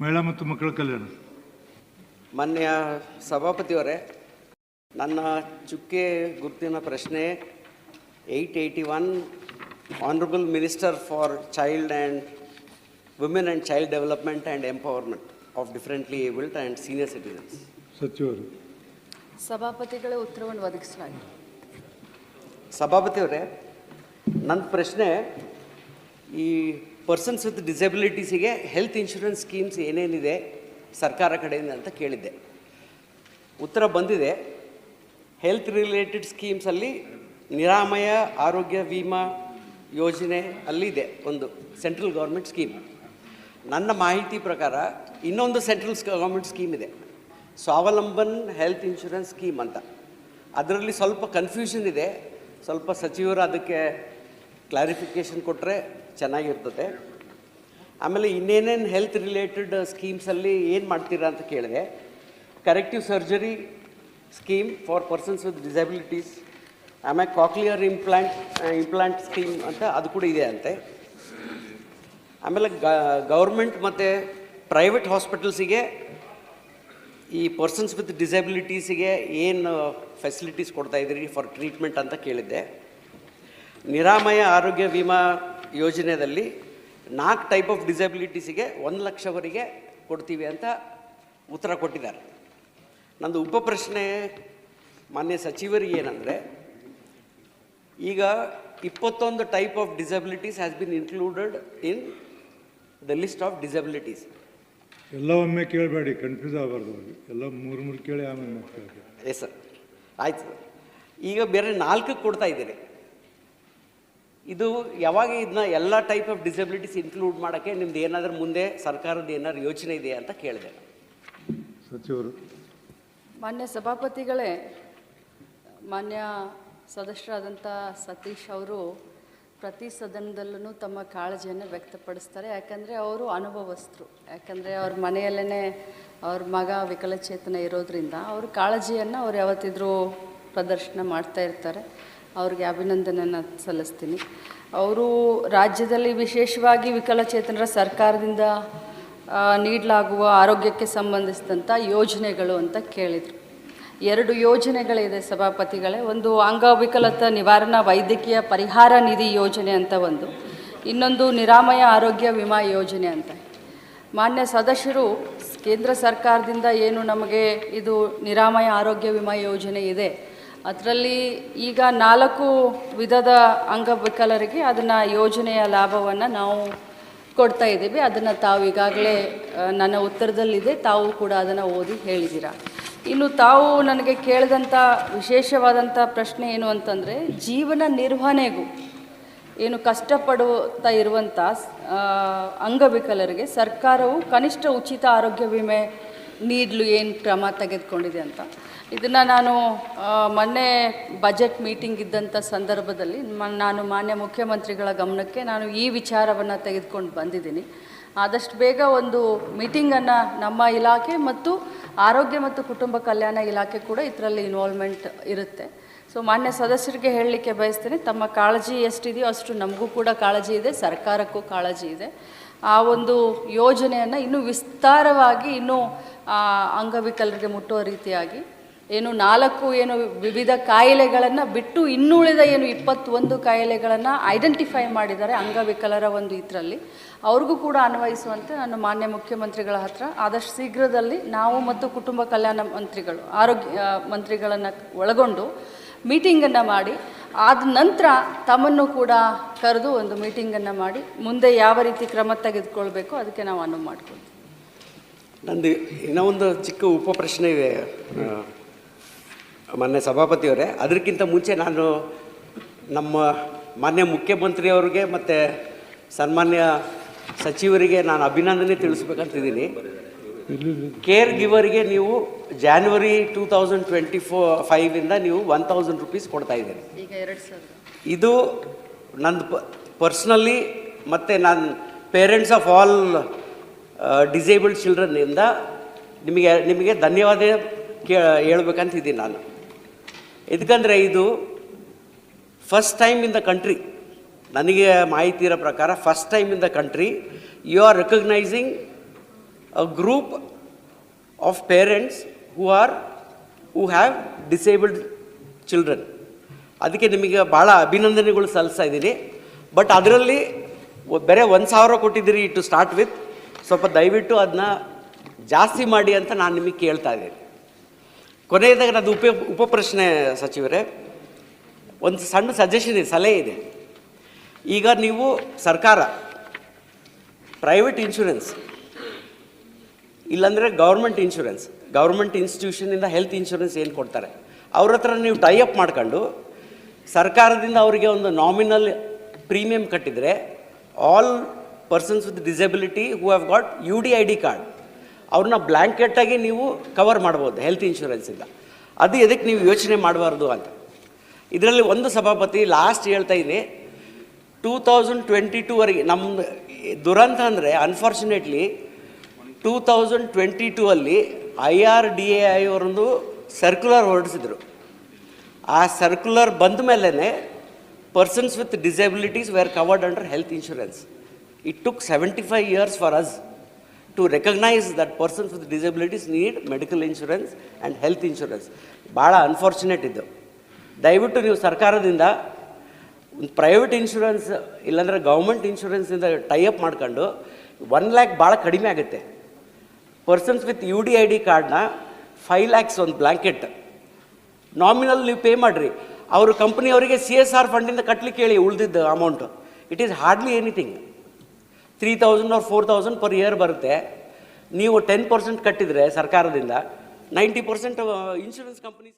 ಮಹಿಳಾ ಮತ್ತು ಮಕ್ಕಳ ಕಲ್ಯಾಣ. ಮಾನ್ಯ ಸಭಾಪತಿಯವರೇ ನನ್ನ ಚುಕ್ಕೆ ಗುರುತಿನ ಪ್ರಶ್ನೆ eight eighty one honourable minister for child and women and child development and empowerment of differently abled and senior citizens ಸಚಿವರು. ಸಭಾಪತಿಗಳ ಉತ್ತರವನ್ನು ಒದಗಿಸಲಾಗಿದೆ. ಸಭಾಪತಿಯವರೇ ನನ್ನ ಪ್ರಶ್ನೆ ಈ ಪರ್ಸನ್ಸ್ ವಿತ್ ಡಿಸೆಬಿಲಿಟೀಸಿಗೆ ಹೆಲ್ತ್ ಇನ್ಶೂರೆನ್ಸ್ ಸ್ಕೀಮ್ಸ್ ಏನೇನಿದೆ ಸರ್ಕಾರ ಕಡೆಯಿಂದ ಅಂತ ಕೇಳಿದ್ದೆ. ಉತ್ತರ ಬಂದಿದೆ ಹೆಲ್ತ್ ರಿಲೇಟೆಡ್ ಸ್ಕೀಮ್ಸಲ್ಲಿ ನಿರಾಮಯ ಆರೋಗ್ಯ ವಿಮಾ ಯೋಜನೆ ಅಲ್ಲಿದೆ, ಒಂದು ಸೆಂಟ್ರಲ್ ಗೌರ್ಮೆಂಟ್ ಸ್ಕೀಮ್ ನನ್ನ ಮಾಹಿತಿ ಪ್ರಕಾರ ಇನ್ನೊಂದು ಸೆಂಟ್ರಲ್ ಗೌರ್ಮೆಂಟ್ ಸ್ಕೀಮ್ ಇದೆ, ಸ್ವಾವಲಂಬನ್ ಹೆಲ್ತ್ ಇನ್ಶೂರೆನ್ಸ್ ಸ್ಕೀಮ್ ಅಂತ. ಅದರಲ್ಲಿ ಸ್ವಲ್ಪ ಕನ್ಫ್ಯೂಷನ್ ಇದೆ, ಸ್ವಲ್ಪ ಸಚಿವರು ಅದಕ್ಕೆ ಕ್ಲಾರಿಫಿಕೇಷನ್ ಕೊಟ್ಟರೆ ಚೆನ್ನಾಗಿರ್ತದೆ. ಆಮೇಲೆ ಇನ್ನೇನೇನು ಹೆಲ್ತ್ ರಿಲೇಟೆಡ್ ಸ್ಕೀಮ್ಸಲ್ಲಿ ಏನು ಮಾಡ್ತೀರಾ ಅಂತ ಕೇಳಿದೆ. Corrective surgery scheme for persons with disabilities ಆಮೇಲೆ ಕಾಕ್ಲಿಯರ್ ಇಂಪ್ಲಾಂಟ್ ಇಂಪ್ಲಾಂಟ್ ಸ್ಕೀಮ್ ಅಂತ ಅದು ಕೂಡ ಇದೆ ಅಂತೆ. ಆಮೇಲೆ ಗೌರ್ಮೆಂಟ್ ಮತ್ತು ಪ್ರೈವೇಟ್ ಹಾಸ್ಪಿಟಲ್ಸಿಗೆ ಈ ಪರ್ಸನ್ಸ್ ವಿತ್ ಡಿಸಬಿಲಿಟೀಸಿಗೆ ಏನು ಫೆಸಿಲಿಟೀಸ್ ಕೊಡ್ತಾ ಇದ್ದೀರಿ ಫಾರ್ ಟ್ರೀಟ್ಮೆಂಟ್ ಅಂತ ಕೇಳಿದ್ದೆ. ನಿರಾಮಯ ಆರೋಗ್ಯ ವಿಮಾ ಯೋಜನೆಯಲ್ಲಿ ನಾಲ್ಕು ಟೈಪ್ ಆಫ್ ಡಿಸಬಿಲಿಟೀಸಿಗೆ ಒಂದು ಲಕ್ಷವರೆಗೆ ಕೊಡ್ತೀವಿ ಅಂತ ಉತ್ತರ ಕೊಟ್ಟಿದ್ದಾರೆ. ನಂದು ಉಪಪ್ರಶ್ನೆ ಮಾನ್ಯ ಸಚಿವರಿಗೆ ಏನಂದರೆ ಈಗ ಇಪ್ಪತ್ತೊಂದು type of disabilities has been included in the list of disabilities ಎಲ್ಲ ಒಮ್ಮೆ ಕೇಳಬೇಡಿ ಕನ್ಫ್ಯೂಸ್ ಆಗಬಾರ್ದು ಎಲ್ಲ ಮೂರು ಮೂರು ಕೇಳಿ ಆಮೇಲೆ ಎಸ್ ಸರ್ ಆಯ್ತು. ಸರ್ ಈಗ ಬೇರೆ ನಾಲ್ಕು ಕೊಡ್ತಾ ಇದ್ದೀರಿ ಇದು ಯಾವಾಗ ಇದನ್ನ ಎಲ್ಲ ಟೈಪ್ ಆಫ್ ಡಿಸಬಿಲಿಟೀಸ್ ಇನ್ಕ್ಲೂಡ್ ಮಾಡೋಕ್ಕೆ ನಿಮ್ದು ಏನಾದರೂ ಮುಂದೆ ಸರ್ಕಾರದ ಏನಾದ್ರು ಯೋಚನೆ ಇದೆ ಅಂತ ಕೇಳಿದೆ. ಸಚಿವರು. ಮಾನ್ಯ ಸಭಾಪತಿಗಳೇ ಮಾನ್ಯ ಸದಸ್ಯರಾದಂಥ ಸತೀಶ್ ಅವರು ಪ್ರತಿ ಸದನದಲ್ಲೂ ತಮ್ಮ ಕಾಳಜಿಯನ್ನು ವ್ಯಕ್ತಪಡಿಸ್ತಾರೆ. ಯಾಕಂದರೆ ಅವರು ಅನುಭವಸ್ಥರು. ಯಾಕಂದರೆ ಅವ್ರ ಮನೆಯಲ್ಲೇ ಅವ್ರ ಮಗ ವಿಕಲಚೇತನ ಇರೋದ್ರಿಂದ ಅವ್ರ ಕಾಳಜಿಯನ್ನು ಅವ್ರು ಯಾವತ್ತಿದ್ರೂ ಪ್ರದರ್ಶನ ಮಾಡ್ತಾ ಇರ್ತಾರೆ. ಅವ್ರಿಗೆ ಅಭಿನಂದನೆಯನ್ನು ಸಲ್ಲಿಸ್ತೀನಿ. ಅವರು ರಾಜ್ಯದಲ್ಲಿ ವಿಶೇಷವಾಗಿ ವಿಕಲಚೇತನರ ಸರ್ಕಾರದಿಂದ ನೀಡಲಾಗುವ ಆರೋಗ್ಯಕ್ಕೆ ಸಂಬಂಧಿಸಿದಂಥ ಯೋಜನೆಗಳು ಅಂತ ಕೇಳಿದರು. ಎರಡು ಯೋಜನೆಗಳಿದೆ ಸಭಾಪತಿಗಳೇ. ಒಂದು ಅಂಗವಿಕಲತ ನಿವಾರಣಾ ವೈದ್ಯಕೀಯ ಪರಿಹಾರ ನಿಧಿ ಯೋಜನೆ ಅಂತ ಒಂದು, ಇನ್ನೊಂದು ನಿರಾಮಯ ಆರೋಗ್ಯ ವಿಮಾ ಯೋಜನೆ ಅಂತ. ಮಾನ್ಯ ಸದಸ್ಯರು, ಕೇಂದ್ರ ಸರ್ಕಾರದಿಂದ ಏನು ನಮಗೆ ಇದು ನಿರಾಮಯ ಆರೋಗ್ಯ ವಿಮಾ ಯೋಜನೆ ಇದೆ ಅದರಲ್ಲಿ ಈಗ ನಾಲ್ಕು ವಿಧದ ಅಂಗವಿಕಲರಿಗೆ ಅದನ್ನು ಯೋಜನೆಯ ಲಾಭವನ್ನು ನಾವು ಕೊಡ್ತಾ ಇದ್ದೀವಿ. ಅದನ್ನು ತಾವು ಈಗಾಗಲೇ ನನ್ನ ಉತ್ತರದಲ್ಲಿದೆ. ತಾವು ಕೂಡ ಅದನ್ನು ಓದಿ ಹೇಳಿದ್ದೀರ. ಇನ್ನು ತಾವು ನನಗೆ ಕೇಳಿದಂಥ ವಿಶೇಷವಾದಂಥ ಪ್ರಶ್ನೆ ಏನು ಅಂತಂದರೆ, ಜೀವನ ನಿರ್ವಹಣೆಗೂ ಏನು ಕಷ್ಟಪಡುತ್ತಾ ಇರುವಂಥ ಅಂಗವಿಕಲರಿಗೆ ಸರ್ಕಾರವು ಕನಿಷ್ಠ ಉಚಿತ ಆರೋಗ್ಯ ವಿಮೆ ನೀಡಲು ಏನು ಕ್ರಮ ತೆಗೆದುಕೊಂಡಿದೆ ಅಂತ. ಇದನ್ನು ನಾನು ಮೊನ್ನೆ ಬಜೆಟ್ ಮೀಟಿಂಗ್ ಇದ್ದಂಥ ಸಂದರ್ಭದಲ್ಲಿ ನಾನು ಮಾನ್ಯ ಮುಖ್ಯಮಂತ್ರಿಗಳ ಗಮನಕ್ಕೆ ನಾನು ಈ ವಿಚಾರವನ್ನು ತೆಗೆದುಕೊಂಡು ಬಂದಿದ್ದೀನಿ. ಆದಷ್ಟು ಬೇಗ ಒಂದು ಮೀಟಿಂಗನ್ನು ನಮ್ಮ ಇಲಾಖೆ ಮತ್ತು ಆರೋಗ್ಯ ಮತ್ತು ಕುಟುಂಬ ಕಲ್ಯಾಣ ಇಲಾಖೆ ಕೂಡ ಇದರಲ್ಲಿ ಇನ್ವಾಲ್ವ್ಮೆಂಟ್ ಇರುತ್ತೆ. ಸೊ ಮಾನ್ಯ ಸದಸ್ಯರಿಗೆ ಹೇಳಲಿಕ್ಕೆ ಬಯಸ್ತೇನೆ, ತಮ್ಮ ಕಾಳಜಿ ಎಷ್ಟಿದೆಯೋ ಅಷ್ಟು ನಮಗೂ ಕೂಡ ಕಾಳಜಿ ಇದೆ, ಸರ್ಕಾರಕ್ಕೂ ಕಾಳಜಿ ಇದೆ. ಆ ಒಂದು ಯೋಜನೆಯನ್ನು ಇನ್ನೂ ವಿಸ್ತಾರವಾಗಿ ಇನ್ನೂ ಅಂಗವಿಕಲರಿಗೆ ಮುಟ್ಟುವ ರೀತಿಯಾಗಿ, ಏನು ನಾಲ್ಕು ಏನು ವಿವಿಧ ಕಾಯಿಲೆಗಳನ್ನು ಬಿಟ್ಟು ಇನ್ನುಳಿದ ಏನು ಇಪ್ಪತ್ತೊಂದು ಕಾಯಿಲೆಗಳನ್ನು ಐಡೆಂಟಿಫೈ ಮಾಡಿದ್ದಾರೆ ಅಂಗವಿಕಲರ ಒಂದು ಇದರಲ್ಲಿ. ಅವ್ರಿಗೂ ಕೂಡ ಅನ್ವಯಿಸುವಂತೆ ನಾನು ಮಾನ್ಯ ಮುಖ್ಯಮಂತ್ರಿಗಳ ಹತ್ರ ಆದಷ್ಟು ಶೀಘ್ರದಲ್ಲಿ ನಾವು ಮತ್ತು ಕುಟುಂಬ ಕಲ್ಯಾಣ ಮಂತ್ರಿಗಳು, ಆರೋಗ್ಯ ಮಂತ್ರಿಗಳನ್ನು ಒಳಗೊಂಡು ಮೀಟಿಂಗನ್ನು ಮಾಡಿ ಆದ ನಂತರ ತಮ್ಮನ್ನು ಕೂಡ ಕರೆದು ಒಂದು ಮೀಟಿಂಗನ್ನು ಮಾಡಿ, ಮುಂದೆ ಯಾವ ರೀತಿ ಕ್ರಮ ತೆಗೆದುಕೊಳ್ಬೇಕು ಅದಕ್ಕೆ ನಾವು ಅನುವು ಮಾಡ್ಕೊಳ್ತೀವಿ. ನಂದು ಇನ್ನೂ ಒಂದು ಚಿಕ್ಕ ಉಪ ಪ್ರಶ್ನೆ ಇದೆ. ಮೊನ್ನೆ ಸಭಾಪತಿಯವರೇ, ಅದಕ್ಕಿಂತ ಮುಂಚೆ ನಾನು ನಮ್ಮ ಮಾನ್ಯ ಮುಖ್ಯಮಂತ್ರಿಯವ್ರಿಗೆ ಮತ್ತು ಸನ್ಮಾನ್ಯ ಸಚಿವರಿಗೆ ನಾನು ಅಭಿನಂದನೆ ತಿಳಿಸ್ಬೇಕಂತಿದ್ದೀನಿ ಕೇರ್ ಗಿವರ್ಗೆ ನೀವು January two thousand twenty four ಫೈವಿಂದ ನೀವು ಒನ್ ತೌಸಂಡ್ ರುಪೀಸ್ ಕೊಡ್ತಾ ಇದ್ದೀರಿ. ಇದು ನಂದು ಪರ್ಸ್ನಲಿ ಮತ್ತು ನಾನು ಪೇರೆಂಟ್ಸ್ ಆಫ್ ಆಲ್ ಡಿಸೇಬಲ್ಡ್ ಚಿಲ್ಡ್ರನ್ನಿಂದ ನಿಮಗೆ ನಿಮಗೆ ಧನ್ಯವಾದ ಕೇ ಹೇಳ್ಬೇಕಂತಿದ್ದೀನಿ ನಾನು. ಇದಕ್ಕಂದರೆ ಇದು first time in the country ನನಗೆ ಮಾಹಿತಿ ಇರೋ ಪ್ರಕಾರ first time in the country you are recognising a group of parents who are, who have disabled children. ಅದಕ್ಕೆ ನಿಮಗೆ ಭಾಳ ಅಭಿನಂದನೆಗಳು ಸಲ್ಲಿಸ್ತಾ ಇದ್ದೀನಿ. ಬಟ್ ಅದರಲ್ಲಿ ಬೇರೆ ಒಂದು ಸಾವಿರ ಕೊಟ್ಟಿದ್ದೀರಿ ಟು ಸ್ಟಾರ್ಟ್ ವಿತ್ ಸ್ವಲ್ಪ ದಯವಿಟ್ಟು ಅದನ್ನ ಜಾಸ್ತಿ ಮಾಡಿ ಅಂತ ನಾನು ನಿಮಗೆ ಕೇಳ್ತಾ ಇದ್ದೀನಿ. ಕೊನೆಯದಾಗ ಅದು ಉಪ ಉಪ ಪ್ರಶ್ನೆ ಸಚಿವರೇ. ಒಂದು ಸಣ್ಣ ಸಜೆಷನ್ ಇದೆ, ಸಲಹೆ ಇದೆ. ಈಗ ನೀವು ಸರ್ಕಾರ ಪ್ರೈವೇಟ್ ಇನ್ಶೂರೆನ್ಸ್ ಇಲ್ಲಾಂದರೆ ಗೌರ್ಮೆಂಟ್ ಇನ್ಶೂರೆನ್ಸ್ ಗೌರ್ಮೆಂಟ್ ಇನ್ಸ್ಟಿಟ್ಯೂಷನಿಂದ ಹೆಲ್ತ್ ಇನ್ಶೂರೆನ್ಸ್ ಏನು ಕೊಡ್ತಾರೆ? ಅವ್ರ ಹತ್ರ ನೀವು ಟೈಅಪ್ ಮಾಡ್ಕೊಂಡು ಸರ್ಕಾರದಿಂದ ಅವರಿಗೆ ಒಂದು ನಾಮಿನಲ್ ಪ್ರೀಮಿಯಂ ಕಟ್ಟಿದರೆ all persons with disability who have got U D I D card ಅವ್ರನ್ನ ಬ್ಲ್ಯಾಂಕೆಟಾಗಿ ನೀವು ಕವರ್ ಮಾಡ್ಬೋದು ಹೆಲ್ತ್ ಇನ್ಶೂರೆನ್ಸಿಂದ ಅದು ಎದಕ್ಕೆ ನೀವು ಯೋಚನೆ ಮಾಡಬಾರ್ದು ಅಂತ. ಇದರಲ್ಲಿ ಒಂದು ಸಭಾಪತಿ ಲಾಸ್ಟ್ ಹೇಳ್ತಾ ಇದ್ದೀನಿ ಟೂ ತೌಸಂಡ್ ಟ್ವೆಂಟಿ ಟೂವರೆಗೆ ನಮ್ಮ ದುರಂತ ಅಂದರೆ unfortunately two thousand twenty two ಅಲ್ಲಿ I R D A I ಅವರೊಂದು ಸರ್ಕ್ಯುಲರ್ ಹೊರಡಿಸಿದ್ರು. ಆ ಸರ್ಕ್ಯುಲರ್ ಬಂದ ಮೇಲೇ persons with disabilities were covered under health insurance it took seventy five years for us to recognise that persons with disabilities need medical insurance and health insurance ಭಾಳ unfortunate ಇದ್ದು ದಯವಿಟ್ಟು ನೀವು ಸರ್ಕಾರದಿಂದ ಒಂದು ಪ್ರೈವೇಟ್ ಇನ್ಶೂರೆನ್ಸ್ ಇಲ್ಲಾಂದರೆ government ಇನ್ಶೂರೆನ್ಸಿಂದ tie up ಮಾಡ್ಕೊಂಡು one lakh ಭಾಳ ಕಡಿಮೆ ಆಗುತ್ತೆ. Persons with U D I D ಕಾರ್ಡ್ನ ಫೈವ್ ಲ್ಯಾಕ್ಸ್ ಒಂದು ಬ್ಲ್ಯಾಂಕೆಟ್ ನಾಮಿನಲ್ ನೀವು ಪೇ ಮಾಡಿರಿ. ಅವರು ಕಂಪ್ನಿಯವರಿಗೆ ಸಿ ಎಸ್ ಆರ್ ಫಂಡಿಂದ ಕಟ್ಲಿಕ್ಕೆ ಹೇಳಿ ಉಳಿದಿದ್ದ amount it is hardly anything three thousand or four thousand per year ಬರುತ್ತೆ. ನೀವು ಟೆನ್ ಪರ್ಸೆಂಟ್ ಕಟ್ಟಿದರೆ ಸರ್ಕಾರದಿಂದ ನೈಂಟಿ ಪರ್ಸೆಂಟ್ ಇನ್ಶೂರೆನ್ಸ್ ಕಂಪ್ನೀಸ್